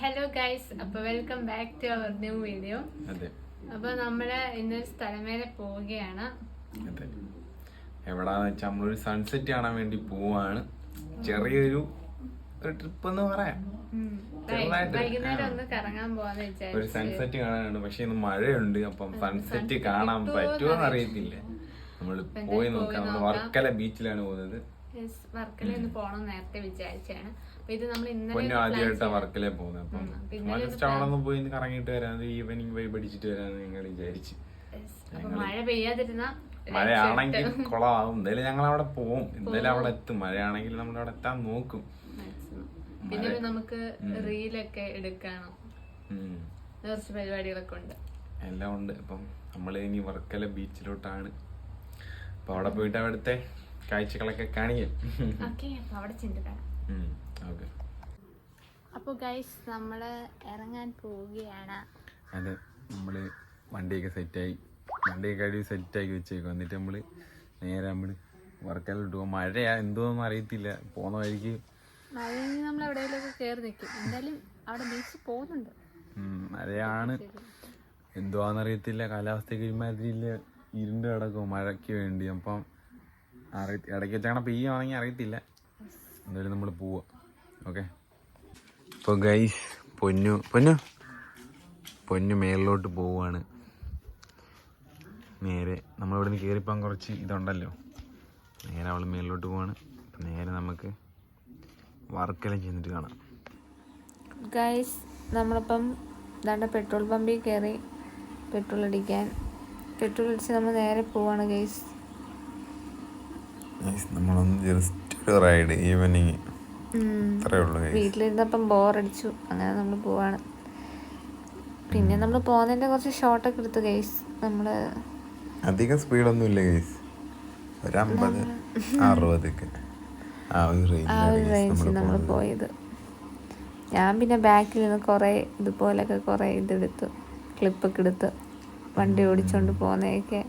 Hello guys അപ്പൊ welcome back to our new video അപ്പൊ നമ്മൾ ഇന്നൊരു സ്ഥലം വരെ പോവുകയാണ് എവിടാന്ന് വെച്ചാൽ നമ്മളൊരു സൺസെറ്റ് കാണാൻ വേണ്ടി പോവാണ്. ചെറിയൊരു ഒരു ട്രിപ്പ് എന്ന് പറയാം. വൈകുന്നേരം ഒന്ന് കറങ്ങാൻ പോവാന്ന് ഒരു സൺസെറ്റ് കാണാനുണ്ട്. പക്ഷെ ഇന്ന് മഴയുണ്ട്. അപ്പം സൺസെറ്റ് കാണാൻ പറ്റുമോ എന്ന് അറിയത്തില്ല. നമ്മൾ പോയി നോക്കാം. നമ്മൾ. വർക്കല ബീച്ചിലാണ് പോകുന്നത്. വർക്കല ഒന്ന് പോണം നേരത്തെ വിചാരിച്ചാണ് ഇത് നമ്മൾ ഇന്നലെ ആദ്യമായിട്ടാണ് വർക്കല പോകുന്നത് അപ്പം ജസ്റ്റ് അവിടെ ഒന്ന് പോയി കറങ്ങിയിട്ട് വരാൻ ഈവനിങ് പോയി പഠിച്ചിട്ട് വരാന്ന് ഞങ്ങൾ വിചാരിച്ചു. മഴ പെയ്യാതിരുന്ന മഴയാണെങ്കിൽ കുളമാവും എന്തായാലും ഞങ്ങൾ അവിടെ പോവും. എന്തായാലും അവിടെ എത്തും. മഴയാണെങ്കിൽ നമ്മൾ അവിടെ എത്താൻ നോക്കും. പിന്നെ നമുക്ക് റീലൊക്കെ എടുക്കണം. കുറച്ച് പരിപാടികളൊക്കെ ഉണ്ട്. എല്ലാം ഉണ്ട്. അപ്പം നമ്മൾ ഇനി വർക്കല ബീച്ചിലോട്ടാണ്. അപ്പൊ അവിടെ പോയിട്ട് അവിടുത്തെ കാഴ്ചകളൊക്കെ കാണിക്കും. അവിടെ ചിന്തിക്കണം ഓക്കെ. അപ്പോൾ ഗൈസ് നമ്മൾ ഇറങ്ങാൻ പോവുകയാണ്. അതെ നമ്മൾ വണ്ടിയൊക്കെ സെറ്റായി. വണ്ടിയൊക്കെ അടി സെറ്റാക്കി വെച്ചേക്കും. എന്നിട്ട് നമ്മൾ നേരെ നമ്മൾ വർക്കലോട്ട് പോകും മഴയാ എന്തോന്നും അറിയത്തില്ല. പോന്ന വഴിക്ക് മഴയിൽ നമ്മൾ എവിടെയെങ്കിലുമൊക്കെ കയറി നിൽക്കും എന്തായാലും അവിടെ പോകുന്നുണ്ട്. മഴയാണ്. എന്തുവാന്നറിയത്തില്ല കാലാവസ്ഥയ്ക്ക് ഒരുമാതിരി ഇല്ല. ഇരുണ്ട് കിടക്കും മഴയ്ക്ക് വേണ്ടി. അപ്പം ഇടയ്ക്ക് വെച്ചാണ് പെയ്യുവാണെങ്കിൽ അറിയത്തില്ല. എന്തായാലും നമ്മൾ പോവാ. ഓക്കെ ഇപ്പോൾ ഗൈസ് പൊന്നു പൊന്നു. പൊന്നു മേളിലോട്ട് പോവുകയാണ് നേരെ നമ്മളിവിടെ നിന്ന് കയറിപ്പോകാൻ കുറച്ച് ഇതുണ്ടല്ലോ. നേരെ അവൾ മേളിലോട്ട് പോവാണ്. നേരെ നമുക്ക് വർക്കെല്ലാം ചെന്നിട്ട് കാണാം. ഗൈസ് നമ്മളിപ്പം ദാണ്ട പെട്രോൾ പമ്പിൽ കയറി പെട്രോൾ അടിക്കാൻ. പെട്രോൾ അടിച്ച് നമ്മൾ നേരെ പോവാണ് ഗൈസ് നമ്മളൊന്ന് ജസ്റ്റ് ഒരു റൈഡ് ഈവനിങ്. വീട്ടിലിരുന്നപ്പം ബോറടിച്ചു അങ്ങനെ നമ്മൾ പോവാണ്. പിന്നെ നമ്മൾ പോകുന്നതിന്റെ കുറച്ച് ഷോർട്ടൊക്കെ എടുത്തു ഗൈസ് നമ്മൾ അധികം സ്പീഡ് ഒന്നും ഇല്ല ഗൈസ് ഒരു അമ്പത് അറുപതൊക്കെ. ആ ഒരു ആ ഒരു റേഞ്ചിൽ നമ്മൾ പോയത്. ഞാൻ പിന്നെ ബാക്കിൽ നിന്ന് കുറേ ഇതുപോലൊക്കെ കുറേ ഇതെടുത്തു. ക്ലിപ്പൊക്കെ എടുത്ത് വണ്ടി ഓടിച്ചോണ്ട് പോകുന്നതൊക്കെ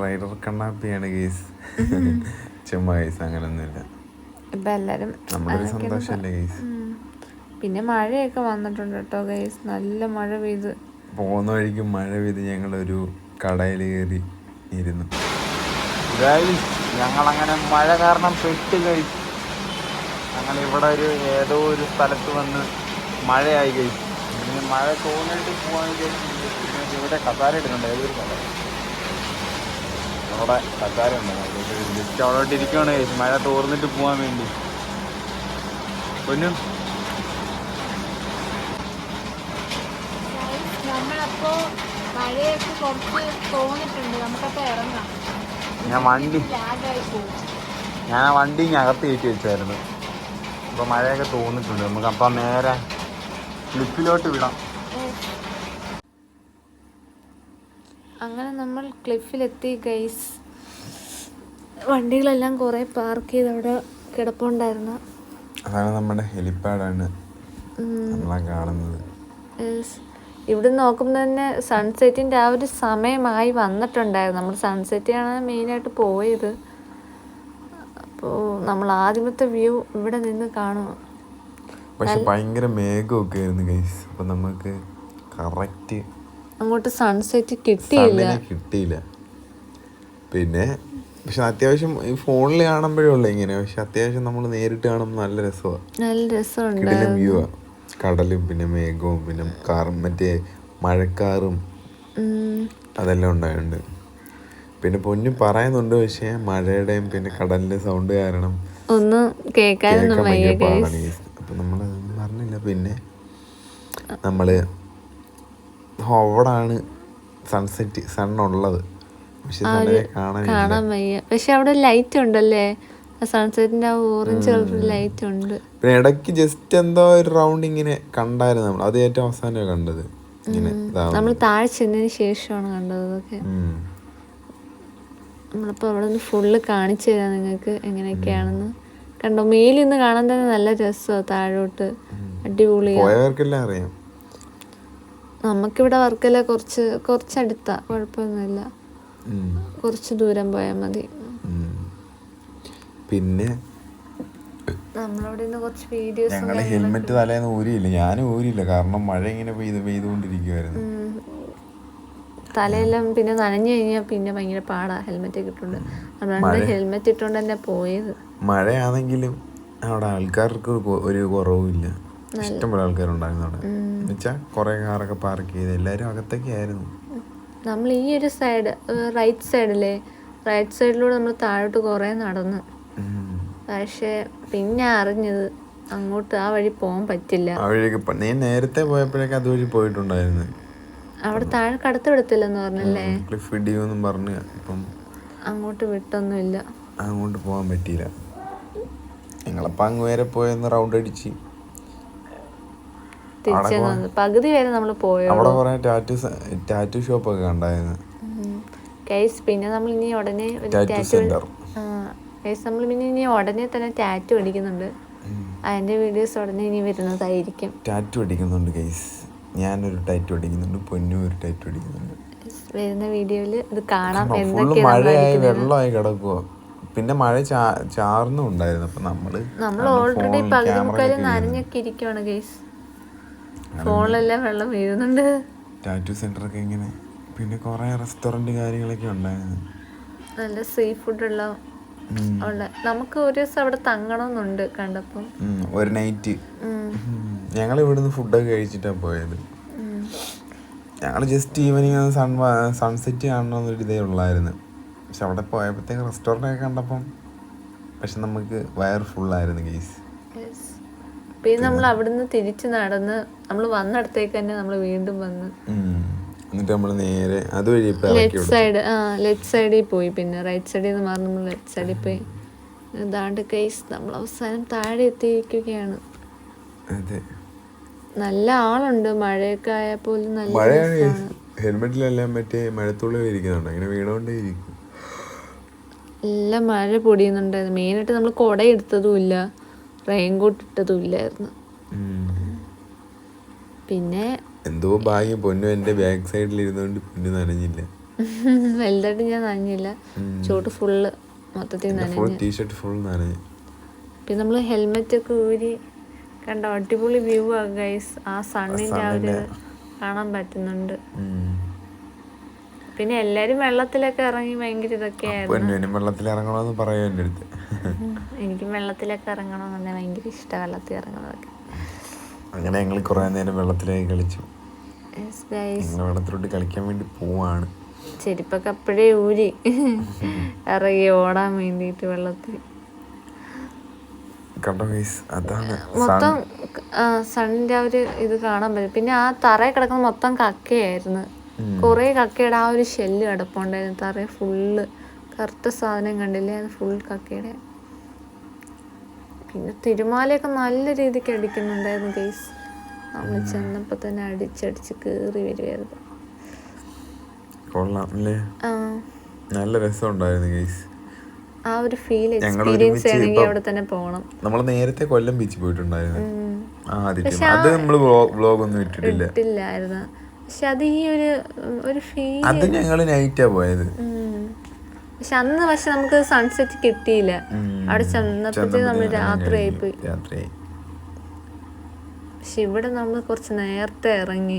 റൈഡർ കണ്ണാപ്പിയാണ് ഗൈസ് ചുമ്മാ ഗൈസ് അങ്ങനൊന്നുമില്ല. ഇപ്പം എല്ലാവരും ഉം. പിന്നെ മഴയൊക്കെ വന്നിട്ടുണ്ട് കേട്ടോ ഗൈസ് നല്ല മഴ പെയ്ത്. പോകുന്ന വഴിക്ക് മഴ പെയ്ത് ഞങ്ങളൊരു കടയിൽ കയറി ഇരുന്നു. ഞങ്ങളങ്ങനെ മഴ കാരണം പെട്ട് കഴിച്ചു ഞങ്ങൾ ഇവിടെ ഒരു ഏതോ ഒരു സ്ഥലത്ത് വന്ന് മഴയായി കഴിച്ചു മഴ തോന്നിട്ട് പോകാൻ ഇവിടെ കസാര ഇടുന്നുണ്ട് ഏതൊരു കട അവിടെ കസാര ഉണ്ട്. ജസ്റ്റ് അവിടെ ഇരിക്കുകയാണ് മഴ തോർന്നിട്ട് പോകാൻ വേണ്ടി. പൊന്നും. ഞാൻ വണ്ടി ഞാൻ ആ വണ്ടി അകത്ത് കയറ്റി വെച്ചായിരുന്നു. അപ്പോൾ മഴയൊക്കെ തോന്നിട്ടുണ്ട്. നമുക്ക് അപ്പം നേരെ ക്ലിപ്പിലോട്ട് വിടാം. അങ്ങനെ നമ്മൾ ക്ലിഫിലെത്തി ഗൈസ് വണ്ടികളെല്ലാം കുറേ പാർക്ക് ചെയ്ത് അവിടെ കിടപ്പുണ്ടായിരുന്നു. അതാണ് നമ്മുടെ ഹെലിപ്പാഡാണ് കാണുന്നത്. ഇവിടെ നോക്കുമ്പോൾ തന്നെ സൺസെറ്റിന്റെ ആ ഒരു സമയമായി വന്നിട്ടുണ്ടായിരുന്നു. നമ്മൾ സൺസെറ്റാണ് മെയിനായിട്ട് പോയത്. അപ്പോൾ നമ്മൾ ആദ്യമത്തെ വ്യൂ ഇവിടെ നിന്ന് കാണും. പക്ഷെ ഭയങ്കര മേഘമൊക്കെ ആയിരുന്നു ഗൈസ് അപ്പം നമുക്ക് കറക്റ്റ് അങ്ങോട്ട് സൺസെറ്റ് കിട്ടിയില്ല. കിട്ടിയില്ല. പിന്നെ പക്ഷെ അത്യാവശ്യം ഈ ഫോണിൽ കാണുമ്പോഴേ ഉള്ളു ഇങ്ങനെ. പക്ഷെ അത്യാവശ്യം നമ്മൾ നേരിട്ട് കാണുമ്പോൾ നല്ല രസമാണ് നല്ല രസമുണ്ട്. വ്യൂ കടലും പിന്നെ മേഘവും പിന്നെ കാറും മറ്റേ മഴക്കാറും അതെല്ലാം ഉണ്ടായിട്ടുണ്ട് പിന്നെ പൊന്നു പറയുന്നുണ്ട് പക്ഷേ മഴയുടെയും പിന്നെ കടലിന്റെ സൗണ്ട് കാരണം ഒന്നും കേൾക്കാൻ പാടാണ് അപ്പൊ നമ്മളത് പറഞ്ഞില്ല പിന്നെ നമ്മൾ അവിടാണ് സൺസെറ്റ് സൺ ഉള്ളത് പക്ഷെ കാണാൻ വയ്യ. പക്ഷെ അവിടെ ലൈറ്റ് ഉണ്ടല്ലേ? സൺസെറ്റിന്റെ ഓറഞ്ച് കളർ ലൈറ്റ് ഉണ്ട്. പിന്നെ ഇടയ്ക്ക് ജസ്റ്റ് എന്തോ ഒരു റൗണ്ട് ഇങ്ങനെ കണ്ടായിരുന്നു നമ്മൾ. അത് ഏറ്റവും അവസാനം കണ്ടത്. ഇങ്ങനെ നമ്മൾ താഴെ ചെന്നതിന് ശേഷമാണ് കണ്ടത് അതൊക്കെ. നമ്മളിപ്പോൾ അവിടെ നിന്ന് ഫുള്ള് കാണിച്ചു തരാം നിങ്ങൾക്ക് എങ്ങനെയൊക്കെയാണെന്ന്. കണ്ടോ മേലിന്ന് കാണാൻ തന്നെ നല്ല രസമാണ് താഴോട്ട്. അടിപൊളിയാണ് അറിയാം. നമുക്കിവിടെ വർക്കല കുറച്ച് കുറച്ചടുത്താ. കുഴപ്പമൊന്നുമില്ല. കുറച്ച് ദൂരം പോയാൽ മതി. പിന്നെ ഞങ്ങൾ ഹെൽമെറ്റ് തലേന്ന് ഊരിയില്ല. ഞാനും ഊരിയില്ല. കാരണം മഴ ഇങ്ങനെ പെയ്ത് പെയ്തുകൊണ്ടിരിക്കുവായിരുന്നു. തലയെല്ലാം പിന്നെ നനഞ്ഞു കഴിഞ്ഞാൽ പിന്നെ ഭയങ്കര പാടാ ഹെൽമെറ്റ് ഒക്കെ ഇട്ടുകൊണ്ട്. അതുകൊണ്ട് ഹെൽമെറ്റ് ഇട്ടുകൊണ്ട് തന്നെ പോയത്. മഴയാണെങ്കിലും അവിടെ ആൾക്കാർക്ക് ഒരു കുറവുമില്ല. ഇഷ്ടംപോലെ ആൾക്കാരുണ്ടായിരുന്നു അവിടെ എന്നുവെച്ചാൽ കുറെ കാറൊക്കെ പാർക്ക് ചെയ്ത് എല്ലാരും അകത്തൊക്കെ ആയിരുന്നു. നമ്മൾ ഈ ഒരു സൈഡ് റൈറ്റ് സൈഡിലെ റൈറ്റ് സൈഡിലൂടെ നമ്മൾ താഴോട്ട് കുറേ നടന്നു. പക്ഷേ പിന്നെ അറിഞ്ഞത് അങ്ങോട്ട് ആ വഴി പോകാൻ പറ്റില്ല. ആ വഴിയൊക്കെ നീ നേരത്തെ പോയപ്പോഴേക്ക് അതുവഴി പോയിട്ടുണ്ടായിരുന്നു. അവിടെ താഴെ കടത്തിവിടത്തില്ലെന്ന് പറഞ്ഞല്ലേ? ക്ലിഫ് ഇടിയെന്നും പറഞ്ഞ് ഇപ്പം അങ്ങോട്ട് വിട്ടൊന്നുമില്ല. അങ്ങോട്ട് പോകാൻ പറ്റിയില്ല. ഞങ്ങളപ്പം അങ്ങ് വരെ പോയെന്ന് റൗണ്ട് അടിച്ച്. തിരിച്ചു പകുതി വരെ നമ്മൾ പോയോ അവിടെ കുറെ ടാറ്റു ടാറ്റു ഷോപ്പൊക്കെ കണ്ടായിരുന്നു. കേസ് പിന്നെ നമ്മൾ ഇനി ഉടനെ ഒരു ടാറ്റു കേസ് നമ്മൾ പിന്നെ ഇനി ഉടനെ തന്നെ ടാറ്റു അടിക്കുന്നുണ്ട്. അതിന്റെ വീഡിയോസ് ഉടനെ ഇനി വരുന്നതായിരിക്കും. ടാറ്റു അടിക്കുന്നുണ്ട് ഗൈസ് ഞാനൊരു ടാറ്റു അടിക്കുന്നുണ്ട് പൊന്നു ഒരു ടാറ്റു അടിക്കുന്നുണ്ട്. വരുന്ന വീഡിയോയിൽ ഇത് കാണാം എന്തൊക്കെ മഴയായി വെള്ളമായി കിടക്കുക പിന്നെ മഴ ചാർന്നുണ്ടായിരുന്നു ചാർന്നും ഉണ്ടായിരുന്നു. അപ്പൊ നമ്മൾ നമ്മൾ ഓൾറെഡി പകുതി മുക്കാലും നനഞ്ഞൊക്കെ ഇരിക്കുവാണ് കേസ്. ഫോണിലെല്ലാം വെള്ളം വീഴുന്നുണ്ട്. ടാറ്റു സെന്റർ ഒക്കെ ഇങ്ങനെ. പിന്നെ കുറെ റെസ്റ്റോറന്റ് കാര്യങ്ങളൊക്കെ ഉണ്ടായിരുന്നു. നല്ല സീ ഫുഡ് ഉള്ള നമുക്ക് ഒരു ദിവസം അവിടെ തങ്ങണമെന്നുണ്ട് കണ്ടപ്പം. ഒരു നൈറ്റ്. ഞങ്ങൾ ഇവിടുന്ന് ഫുഡൊക്കെ കഴിച്ചിട്ടാ പോയത്. ഞങ്ങൾ ജസ്റ്റ് ഈവനിങ് സൺ സൺസെറ്റ് കാണണമെന്നൊരു ഇതേ ഉള്ളായിരുന്നു. പക്ഷെ അവിടെ പോയപ്പോഴത്തേക്ക് റെസ്റ്റോറന്റ് ഒക്കെ കണ്ടപ്പം പക്ഷെ നമുക്ക് വയർ ഫുള്ളായിരുന്നു ഗീസ്. പിന്നെ നമ്മൾ അവിടുന്ന് തിരിച്ച് നടന്ന് നമ്മൾ വന്നിടത്തേക്ക് തന്നെ നമ്മൾ വീണ്ടും വന്ന്. എന്നിട്ട് നമ്മൾ നേരെ അതുവഴി ലെഫ്റ്റ് സൈഡ് ആ ലെഫ്റ്റ് സൈഡിൽ പോയി. പിന്നെ റൈറ്റ് സൈഡിൽ നിന്ന് മാറി നമ്മൾ ലെഫ്റ്റ് സൈഡിൽ പോയി. ഇതാണ്ട് കേസ് നമ്മൾ അവസാനം താഴെ എത്തിയിരിക്കുകയാണ്. അതെ. നല്ല ആളുണ്ട്. മഴയൊക്കെ ആയാൽ പോലും നല്ല. ഹെൽമെറ്റിലെല്ലാം മറ്റേ മഴത്തുള്ളി ഇരിക്കുന്നുണ്ട്. അങ്ങനെ വീണോണ്ടേ ഇരിക്കും നല്ല മഴ പൊടിയുന്നുണ്ടായിരുന്നു മെയിനായിട്ട് നമ്മൾ കുട എടുത്തതും ഇല്ല. റെയിൻകോട്ട് ഇട്ടതും ഇല്ലായിരുന്നു. പിന്നെ എന്തോ ഭാഗ്യം പൊന്നു എന്റെ ബാക്ക് സൈഡിൽ ഇരുന്നുകൊണ്ട് പൊന്നു നനഞ്ഞില്ല. വലുതായിട്ട് ഞാൻ നനഞ്ഞില്ല. ചോട്ട് ഫുള്ള് മൊത്തത്തിൽ നനഞ്ഞു. ടീഷർട്ട് ഫുൾ നനഞ്ഞു. പിന്നെ നമ്മൾ ഹെൽമെറ്റ് ഒക്കെ ഊരി കണ്ട? അടിപൊളി വ്യൂ ആ ഗൈസ് ആ സണ്ണിന്റെ ആ ഒരു കാണാൻ പറ്റുന്നുണ്ട്. പിന്നെ എല്ലാരും വെള്ളത്തിലൊക്കെ ഇറങ്ങി ഭയങ്കര ഇതൊക്കെ ആയിരുന്നു. വെള്ളത്തിൽ ഇറങ്ങണമെന്ന് പറയാം എന്റെ അടുത്ത്? എനിക്കും വെള്ളത്തിലൊക്കെ ഇറങ്ങണമെന്ന് ഭയങ്കര ഇഷ്ടമാണ് വെള്ളത്തിൽ ഇറങ്ങുന്നതൊക്കെ. അങ്ങനെ ഞങ്ങൾ കുറേ നേരം വെള്ളത്തിലേക്ക് കളിച്ചു. ഞങ്ങൾ വെള്ളത്തിലോട്ട് കളിക്കാൻ വേണ്ടി പോവാണ്. ചെരുപ്പൊക്കെ അപ്പോഴേ ഊരി. ഇറങ്ങി ഓടാൻ വേണ്ടിയിട്ട് വെള്ളത്തിൽ. മൊത്തം സണ്ണിന്റെ ആ ഒരു ഇത് കാണാൻ പറ്റും. പിന്നെ ആ തറയിൽ കിടക്കുന്ന മൊത്തം കക്കയായിരുന്നു. കുറേ കക്കയുടെ ആ ഒരു ഷെല്ല് കിടപ്പുണ്ടായിരുന്നു. തറ ഫുള്ള് കറുത്ത സാധനം കണ്ടില്ലേ? അത് ഫുൾ കക്കയുടെ. പിന്നെ തിരുമാലയൊക്കെ നല്ല രീതിക്ക് അടിക്കുന്നുണ്ടായിരുന്നു ഗെയ്സ് നമ്മൾ ചെന്നപ്പോൾ തന്നെ അടിച്ചടിച്ച് കയറി വരുമായിരുന്നു കൊള്ളാം അല്ലേ? ആ. നല്ല രസം ഉണ്ടായിരുന്നു ഗൈസ് ആ ഒരു ഫീൽ എക്സ്പീരിയൻസ് ചെയ്യണമെങ്കിൽ അവിടെ തന്നെ പോകണം നമ്മൾ നേരത്തെ കൊല്ലം ബീച്ചിൽ പോയിട്ടുണ്ടായിരുന്നു. അത് നമ്മൾ വ്ലോഗ് ഒന്നും ഇട്ടിട്ടില്ല. ഇട്ടില്ലായിരുന്നു. പക്ഷെ അത് ഈ ഒരു ഒരു ഫീൽ അത് ഞങ്ങൾ നൈറ്റാ പോയത്. പക്ഷെ അന്ന് പക്ഷെ നമുക്ക് സൺസെറ്റ് കിട്ടിയില്ല. അവിടെ ചെന്നപ്പോഴത്തേക്ക് നമ്മൾ രാത്രി. ആയിപ്പോയി പക്ഷെ ഇവിടെ നമ്മൾ കുറച്ച് നേരത്തെ ഇറങ്ങി.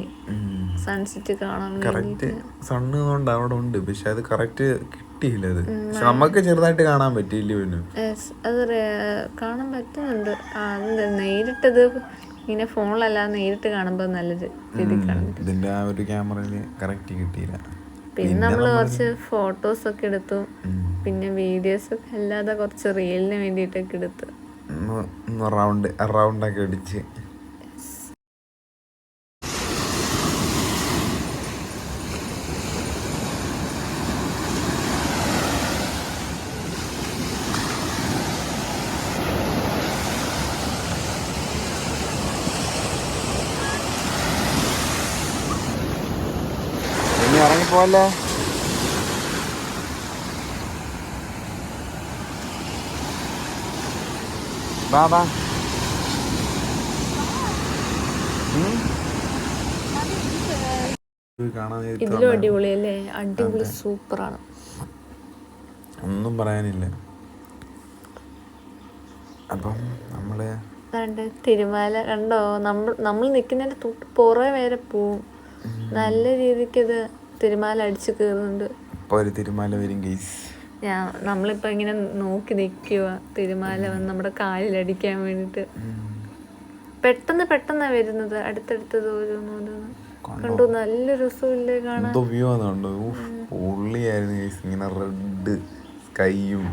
സൺസെറ്റ് കാണാൻ കറക്റ്റ് അവിടെ ഉണ്ട്. പക്ഷെ അത് കറക്റ്റ് കിട്ടിയില്ല അത്. പക്ഷെ നമുക്ക് ചെറുതായിട്ട് കാണാൻ പറ്റിയില്ല പിന്നെ? അത് കാണാൻ പറ്റുന്നുണ്ട്. നേരിട്ടത് ഇങ്ങനെ ഫോണിലല്ലാതെ നേരിട്ട് കാണുമ്പോൾ നല്ലൊരു രീതി കാണും ഇതിന്റെ ആ ഒരു ക്യാമറയിൽ കറക്റ്റ് കിട്ടിയില്ല. പിന്നെ നമ്മൾ കുറച്ച് ഫോട്ടോസ് ഒക്കെ എടുത്തു. പിന്നെ വീഡിയോസ് ഒക്കെ അല്ലാതെ കുറച്ച് റീലിന് വേണ്ടിയിട്ടൊക്കെ എടുത്തു. റൗണ്ട് റൗണ്ടൊക്കെ അടിച്ച് ഇനി ബാബാ ബാ ബാ ഇത് ഇതിലും അടിപൊളി അല്ലേ അടിപൊളി സൂപ്പറാണ്. ഒന്നും പറയാനില്ല. അപ്പം നമ്മൾ കണ്ട് തിരുമാല കണ്ടോ? നമ്മൾ നമ്മൾ നിൽക്കുന്നതിന്റെ തൊട്ട് പുറകെ വരെ പോവും. നല്ല രീതിക്ക് ഇത് തിരുമാല അടിച്ചു കയറുന്നുണ്ട് ഇപ്പൊ ഒരു തിരുമാല വരും ഗൈസ് ഞാൻ നമ്മളിപ്പോ ഇങ്ങനെ നോക്കി നിൽക്കുക തിരുമാല വന്ന് നമ്മുടെ കാലിലടിക്കാൻ വേണ്ടിട്ട്. പെട്ടെന്ന് പെട്ടെന്നാ വരുന്നത് അടുത്തടുത്തത് ഓരോന്ന് ഓരോന്ന്. കണ്ടു? നല്ല രസമില്ലേ കാണാൻ. വ്യൂ ആണെന്നുണ്ടോ പൊള്ളിയായിരുന്നു ഗൈസ് ഇങ്ങനെ റെഡ് സ്കൈയും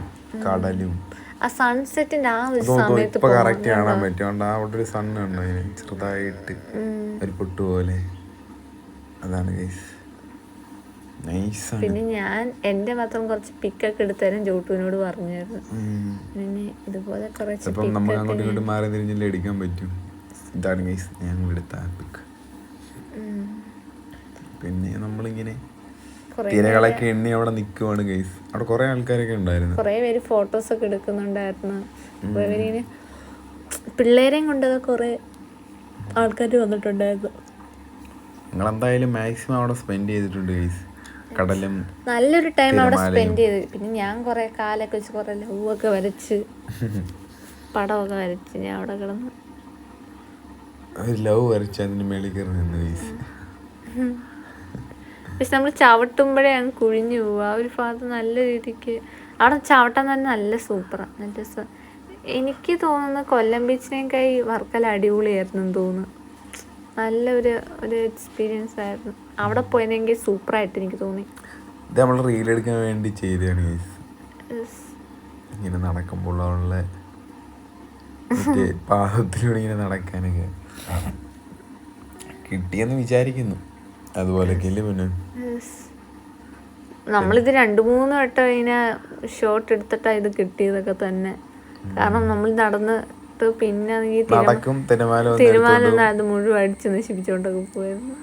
കടലും. ആ സൺസെറ്റിന്റെ ആ ഒരു സമയത്ത് ഇപ്പൊ കറക്റ്റ് കാണാൻ പറ്റും. അവിടെ ഒരു സൺ ഉണ്ടോ ചെറുതായിട്ട്. ഒരു പൊട്ടുപോലെ. അതാണ് ഗൈസ് പിന്നെ ഞാൻ എന്റെ മാത്രം കുറച്ച് പിക്കൊക്കെ എടുത്തരാൻ ജോട്ടുവിനോട് പറഞ്ഞായിരുന്നു. പിന്നെ ഇതുപോലെ കുറച്ച് നമ്മൾ അങ്ങോട്ടും ഇങ്ങോട്ടും മാറി തിരിഞ്ഞല്ലേ എടുക്കാൻ പറ്റും. ഇതാണ് ഗൈസ് ഞങ്ങൾ എടുത്ത പിക്ക് പിന്നെ നമ്മളിങ്ങനെ തിരകളൊക്കെ എണ്ണി അവിടെ നിൽക്കുവാണ് ഗൈസ് അവിടെ കുറെ ആൾക്കാരൊക്കെ ഉണ്ടായിരുന്നു. കുറെ പേര് ഫോട്ടോസ് ഒക്കെ എടുക്കുന്നുണ്ടായിരുന്നു. കുറെ പേര് ഇങ്ങനെ പിള്ളേരെയും കൊണ്ടൊക്കെ കുറെ ആൾക്കാർ വന്നിട്ടുണ്ടായിരുന്നു. നിങ്ങൾ എന്തായാലും മാക്സിമം അവിടെ സ്പെൻഡ് ചെയ്തിട്ടുണ്ട് ഗൈസ് കടലും നല്ലൊരു ടൈം അവിടെ സ്പെൻഡ് ചെയ്ത്. പിന്നെ ഞാൻ കുറെ കാലൊക്കെ വെച്ച് കുറെ ലവ് ഒക്കെ വരച്ച് പടമൊക്കെ വരച്ച് ഞാൻ അവിടെ കിടന്ന്. ലവ് വരച്ച് അതിന് മേളിൽ കയറി നിന്ന് ഗൈസ് പക്ഷെ നമ്മൾ ചവിട്ടുമ്പോഴേ അങ്ങ് കുഴിഞ്ഞു പോവുക ആ ഒരു ഭാഗത്ത് നല്ല രീതിക്ക് അവിടെ ചവിട്ടാൻ തന്നെ നല്ല സൂപ്പറാണ് നല്ല രസം. എനിക്ക് തോന്നുന്നു കൊല്ലം ബീച്ചിനേക്കായി വർക്കല അടിപൊളിയായിരുന്നു തോന്നുന്നു. നല്ല ഒരു ഒരു എക്സ്പീരിയൻസ് ആയിരുന്നു. അവിടെ പോയതെങ്കിൽ സൂപ്പറായിട്ട് എനിക്ക് തോന്നി. ഇത് നമ്മൾ റീൽ എടുക്കാൻ വേണ്ടി ചെയ്തതാണ് ഗൈസ് ഇങ്ങനെ നടക്കുമ്പോൾ ഉള്ള പാദത്തിലൂടെ ഇങ്ങനെ നടക്കാനൊക്കെ കിട്ടിയെന്ന് വിചാരിക്കുന്നു. അതുപോലെ അല്ലേ പിന്നെ. നമ്മളിത് രണ്ട് മൂന്ന് വട്ടം ഇങ്ങനെ ഷോട്ട് എടുത്തിട്ടാണ് ഇത് കിട്ടിയതൊക്കെ തന്നെ. കാരണം നമ്മൾ നടന്നിട്ട് പിന്നെ തിരമാല തീരുമാനം അത് മുഴുവൻ അടിച്ച് നശിപ്പിച്ചോണ്ടൊക്കെ പോയിരുന്നു.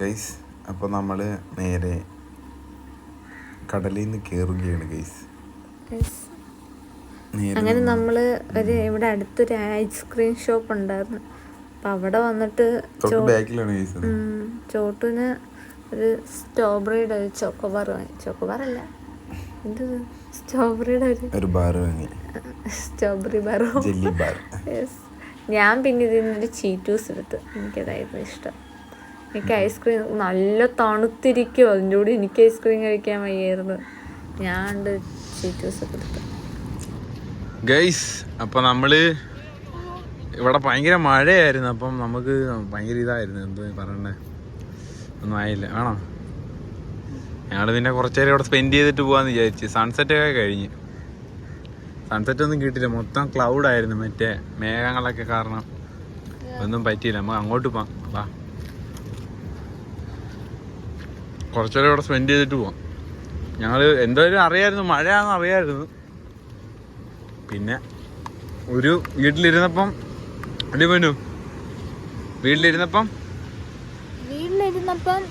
ഗൈസ് അപ്പോൾ നമ്മൾ നേരെ കടലിൽ നിന്ന് കയറുകയാണ് ഗൈസ് അങ്ങനെ നമ്മൾ ഒരു ഇവിടെ അടുത്തൊരു ഐസ്ക്രീം ഷോപ്പ് ഉണ്ടായിരുന്നു അപ്പൊ അവിടെ വന്നിട്ട് ചോട്ടിന്. ഒരു സ്ട്രോബെറിയുടെ ഒരു ചോക്കോബാർ വാങ്ങി. ചോക്കോബാർ അല്ല. എന്ത് സ്ട്രോബെറിയുടെ ഒരു ബാർ വാങ്ങി. സ്ട്രോബെറി ബാർ ഞാൻ പിന്നെ ഇതിൽ നിന്നൊരു ചീറ്റൂസ് എടുത്ത്. എനിക്കതായിരുന്നു ഇഷ്ടം. എനിക്ക് ഐസ്ക്രീം നല്ല തണുത്തിരിക്കും. അതിന്റെ കൂടെ എനിക്ക് ഐസ്ക്രീം കഴിക്കാൻ വയ്യായിരുന്നു. ഞാൻ ഗൈസ് അപ്പോൾ നമ്മൾ ഇവിടെ ഭയങ്കര മഴയായിരുന്നു. അപ്പം നമുക്ക് ഭയങ്കര ഇതായിരുന്നു. എന്തോ പറയണ്ടേ? ഒന്നും ആയില്ല. വേണോ ഞങ്ങൾ പിന്നെ കുറച്ച് നേരം ഇവിടെ സ്പെൻഡ് ചെയ്തിട്ട് പോകാമെന്ന് വിചാരിച്ചു. സൺസെറ്റ് ഒക്കെ കഴിഞ്ഞ്. സൺസെറ്റ് ഒന്നും കിട്ടില്ല മൊത്തം ക്ലൗഡ് ആയിരുന്നു. മറ്റേ മേഘങ്ങളൊക്കെ കാരണം. ഒന്നും പറ്റിയില്ല. നമുക്ക് അങ്ങോട്ട് പോവാം. വാ. കുറച്ചുനേരം ഇവിടെ സ്പെൻഡ് ചെയ്തിട്ട് പോവാം. ഞങ്ങൾ എന്തായാലും അറിയായിരുന്നു മഴയാണെന്ന് അറിയായിരുന്നു. പിന്നെ ഒരു വീട്ടിലിരുന്നപ്പം അടി പോനു വീട്ടിലിരുന്നപ്പം? വീട്ടിലിരുന്നപ്പം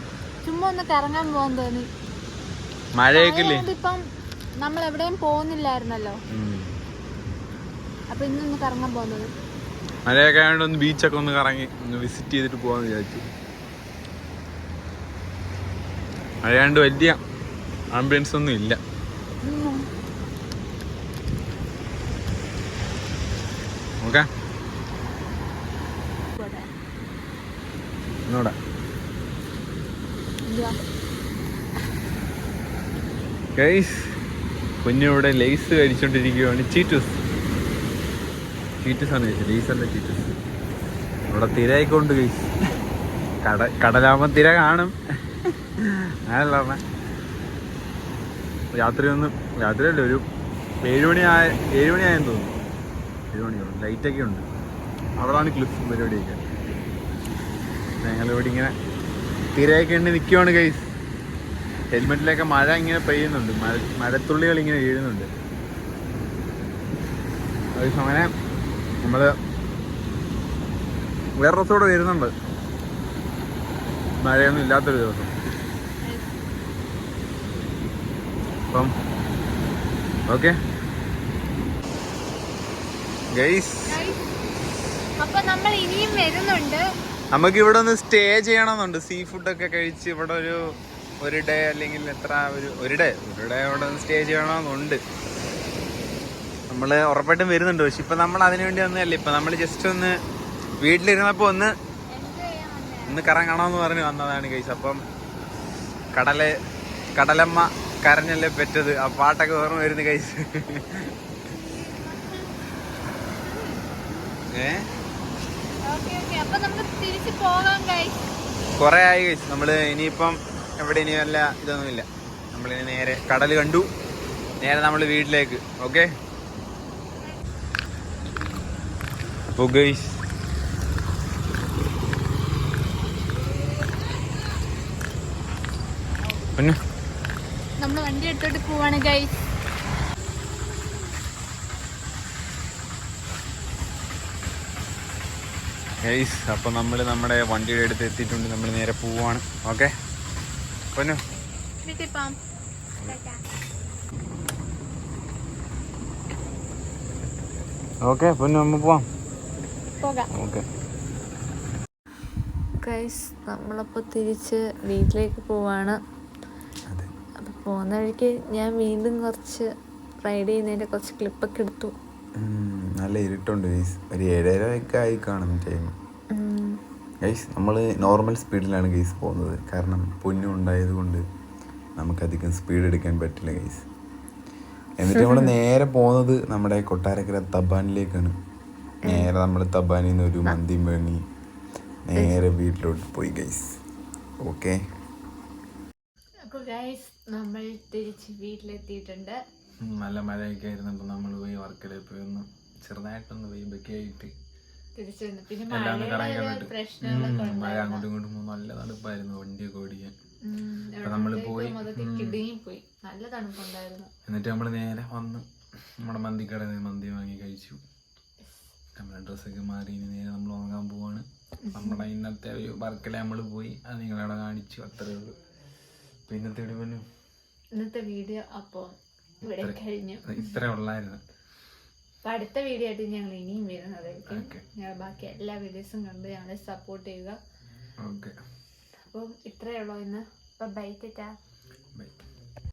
ചുമ്മാ ഒന്ന് കറങ്ങാൻ പോകാൻ തോന്നി. മഴയൊക്കെ ഇപ്പം നമ്മൾ എവിടെയും പോകുന്നില്ലായിരുന്നല്ലോ. അപ്പൊ ഇന്നൊന്ന് കറങ്ങാൻ പോകുന്നത് മഴയൊക്കെ ആയതുകൊണ്ട് ഒന്ന് ബീച്ചൊക്കെ ഒന്ന് കറങ്ങി ഒന്ന് വിസിറ്റ് ചെയ്തിട്ട് പോകാന്ന് വിചാരിച്ചു. മഴയാണ്ട് വലിയ ആംബിയൻസ് ഒന്നും ഇല്ല. ഓക്കെ? കുഞ്ഞിവിടെ ലേസ് കഴിച്ചോണ്ടിരിക്കുകയാണ് ചീറ്റൂസ് ചീറ്റൂസ് ആണ് കഴിച്ചത് ലേസ് അല്ല ചീറ്റൂസ് ഇവിടെ തിരയായിക്കൊണ്ട് ഗൈസ് കട കടലാകുമ്പോൾ തിര കാണും. അങ്ങനല്ല പറഞ്ഞ രാത്രി ഒന്ന് ഒരു ഏഴുമണി ആയ ഏഴുമണി ആയെന്ന് തോന്നുന്നു. ഏഴുമണിയോളം. ലൈറ്റൊക്കെ ഉണ്ട്. അവിടെയാണ് ക്ലിഫ് പരിപാടിയൊക്കെ. ഞങ്ങളിവിടെ ഇങ്ങനെ തിരയൊക്കെ എണ്ണി നിൽക്കുവാണ് കൈസ് ഹെൽമെറ്റിലൊക്കെ മഴ ഇങ്ങനെ പെയ്യുന്നുണ്ട്. മഴ മഴത്തുള്ളികൾ ഇങ്ങനെ വീഴുന്നുണ്ട് അങ്ങനെ നമ്മൾ വേറെ ദിവസം വരുന്നുണ്ട്. മഴയൊന്നും ഇല്ലാത്തൊരു ദിവസം. അപ്പം ഓക്കെ. ഗൈസ്. അപ്പൊ നമ്മൾ ഇനിയും വരുന്നുണ്ട്. നമുക്ക് ഇവിടെ ഒന്ന് സ്റ്റേ ചെയ്യണമെന്നുണ്ട്. സീ ഒക്കെ കഴിച്ച് ഇവിടെ ഒരു ഒരു ഡേ അല്ലെങ്കിൽ എത്ര ഒരു ഒരു ഡേ ഒരു ഡേ ഇവിടെ ഒന്ന് സ്റ്റേ ചെയ്യണമെന്നുണ്ട്. നമ്മൾ ഉറപ്പായിട്ടും വരുന്നുണ്ട്. പക്ഷെ ഇപ്പൊ നമ്മൾ അതിനു വേണ്ടി ഒന്നല്ല ഇപ്പൊ നമ്മൾ ജസ്റ്റ് ഒന്ന് വീട്ടിലിരുന്നപ്പോ ഒന്ന് ഒന്ന് കറങ്ങണമെന്ന് പറഞ്ഞ് വന്നതാണ് കഴിച്ചപ്പം അപ്പം കടൽ കടലമ്മ കരഞ്ഞല്ലേ പെറ്റത്. ആ പാട്ടൊക്കെ ഓർമ്മ വരുന്നു കൈസ് ഏ? കൊറേ ആയി കൈസ് നമ്മൾ ഇനിയിപ്പം എവിടെ ഇനി വല്ല ഇതൊന്നുമില്ല. നമ്മളിനി നേരെ കടൽ കണ്ടു. നേരെ നമ്മൾ വീട്ടിലേക്ക് ഓക്കെ? ഗൈസ് പിന്നെ? വണ്ടി എടുത്തോട്ട് പോവാണ് ഗൈസ് ഗൈസ് അപ്പൊ നമ്മൾ നമ്മുടെ വണ്ടിയുടെ അടുത്ത് എത്തിയിട്ടുണ്ട്. നമ്മൾ നേരെ പോവാണ്. ഓക്കെ പൊന്നു. ഓക്കെ പൊന്നു നമ്മ പോവാം. ഓക്കെ ഗൈസ് നമ്മളപ്പോൾ തിരിച്ച് വീട്ടിലേക്ക് പോവാണ്. അപ്പോൾ പോകുന്ന വഴിക്ക് ഞാൻ വീണ്ടും കുറച്ച് റൈഡ് ചെയ്യുന്നതിന്റെ കുറച്ച് ക്ലിപ്പൊക്കെ എടുത്തു. നല്ല ഇരുട്ടുണ്ട് ഗൈസ് ഒരു ഏഴര ഒക്കെ ആയി കാണും ടൈം. ഗൈസ് നമ്മൾ നോർമൽ സ്പീഡിലാണ് ഗൈസ് പോകുന്നത്. കാരണം പൊന്നും ഉണ്ടായത് കൊണ്ട് നമുക്കധികം സ്പീഡ് എടുക്കാൻ പറ്റില്ല ഗൈസ് എന്നിട്ട് നമ്മൾ നേരെ പോകുന്നത് നമ്മുടെ കൊട്ടാരക്കര തബാനിലേക്കാണ്. നേരെ നമ്മൾ തബാനിൽ നിന്ന് ഒരു മന്തി വേണി നേരെ വീട്ടിലോട്ട് പോയി ഗൈസ് ഓക്കെ ഗൈസ് നമ്മൾ തിരിച്ച് വീട്ടിലെത്തിയിട്ടുണ്ട്. നല്ല മഴയൊക്കെ ആയിരുന്നു. അപ്പൊ നമ്മൾ പോയി വർക്കല പോയി ഒന്ന് ചെറുതായിട്ടൊന്ന് വെയിബൊക്കെ ആയിട്ട് തിരിച്ചു വന്നു. പിന്നെ എല്ലാം ഒന്ന് കറങ്ങി മഴയുടെ കണ്ടിട്ട്. പ്രശ്നങ്ങളൊക്കെ ഉം, മഴ അങ്ങോട്ടും ഇങ്ങോട്ടും പോകുമ്പോൾ നല്ല തണുപ്പായിരുന്നു. വണ്ടിയൊക്കെ ഓടിക്കാൻ. അപ്പൊ നമ്മൾ പോയി. പോയി. നല്ല തണുപ്പുണ്ടായിരുന്നു. എന്നിട്ട് നമ്മൾ നേരെ വന്ന് നമ്മുടെ മന്തിക്കടയിൽ നിന്ന് മന്തി വാങ്ങി കഴിച്ചു. നമ്മുടെ ഡ്രസ്സൊക്കെ മാറി. ഇനി നേരെ നമ്മൾ ഉറങ്ങാൻ പോവാണ്. നമ്മുടെ ഇന്നത്തെ ഒരു വർക്കിലെ നമ്മൾ പോയി. അത് നിങ്ങളവിടെ കാണിച്ചു. അത്രേ ഉള്ളൂ. ഇന്നത്തെ ഒരു ഇന്നത്തെ വീഡിയോ അപ്പോൾ ഇവിടെ കഴിഞ്ഞു. ഇത്ര ഉള്ളായിരുന്നു. അപ്പൊ അടുത്ത വീഡിയോ ആയിട്ട് ഞങ്ങൾ ഇനിയും വരുന്നതായിരിക്കും. ഞങ്ങൾ ബാക്കി എല്ലാ വീഡിയോസും കണ്ട് ഞങ്ങളെ സപ്പോർട്ട് ചെയ്യുക. അപ്പം ഇത്രയേ ഉള്ളൂ ഇന്ന്. ബൈ ടാ